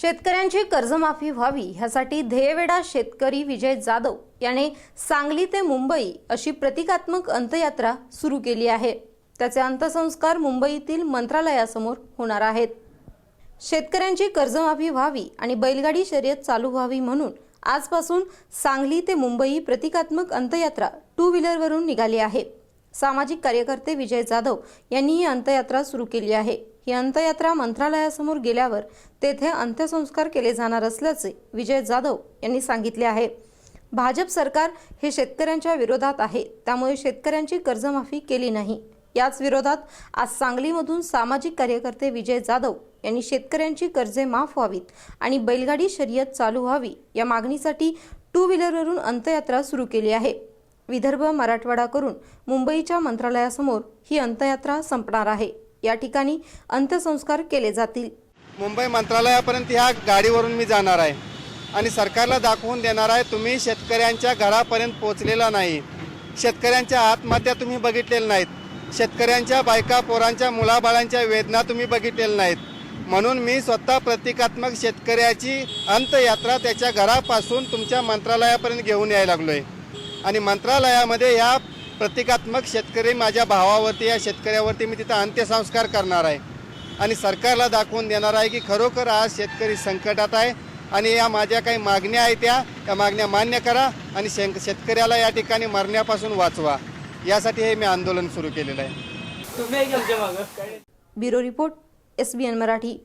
शेतकऱ्यांची कर्जमाफी व्हावी ह्यासाठी ध्येयवेडा शेतकरी विजय जाधव याने सांगली ते मुंबई अशी प्रतिकात्मक अंत्ययात्रा सुरू केली आहे. त्याचे अंत्यसंस्कार मुंबईतील मंत्रालयासमोर होणार आहेत. शेतकऱ्यांची कर्जमाफी व्हावी आणि बैलगाडी शर्यत चालू व्हावी म्हणून आजपासून सांगली ते मुंबई प्रतिकात्मक अंत्ययात्रा टू व्हीलरवरून निघाली आहे. सामाजिक कार्यकर्ते विजय जाधव यांनी ही अंत्ययात्रा सुरू केली आहे. ही अंत्ययात्रा मंत्रालयासमोर गेल्यावर तेथे अंत्यसंस्कार केले जाणार असल्याचे विजय जाधव यांनी सांगितले आहे. भाजप सरकार हे शेतकऱ्यांच्या विरोधात आहे. त्यामुळे शेतकऱ्यांची कर्जमाफी केली नाही. याच विरोधात आज सांगलीमधून सामाजिक कार्यकर्ते विजय जाधव यांनी शेतकऱ्यांची कर्जे माफ व्हावीत आणि बैलगाडी शर्यत चालू व्हावी या मागणीसाठी टू व्हीलरवरून अंत्ययात्रा सुरू केली आहे. विदर्भ मराठवाडा करून मुंबईच्या मंत्रालयासमोर ही अंत्ययात्रा संपणार आहे. या ठिकाणी अंत्यसंस्कार केले जातील. मुंबई मंत्रालयापर्यंत ह्या गाडीवरून मी जाणार आहे आणि सरकारला दाखवून देणार आहे तुम्ही शेतकऱ्यांच्या घरापर्यंत पोचलेला नाही. शेतकऱ्यांच्या आत्महत्या तुम्ही बघितलेल्या नाहीत. शेतकऱ्यांच्या बायका पोरांच्या मुलाबाळांच्या वेदना तुम्ही बघितलेल्या नाहीत. म्हणून मी स्वतः प्रतिकात्मक शेतकऱ्याची अंतयात्रा त्याच्या घरापासून तुमच्या मंत्रालयापर्यंत घेऊन यायला लागलो आहे आणि मंत्रालयामध्ये या प्रतिकात्मक शेतकरी माझ्या भावावरती या शेतकऱ्यावरती मी तिथं अंत्यसंस्कार करणार आहे. आणि सरकारला दाखवून देणार आहे की खरोखर आज शेतकरी संकटात आहे आणि या माझ्या काही मागण्या आहेत त्या त्या मागण्या मान्य करा आणि शें शेतकऱ्याला या ठिकाणी मरण्यापासून वाचवा. यासाठी हे मी आंदोलन सुरू केलेलं आहे. Bureau report S B N Marathi.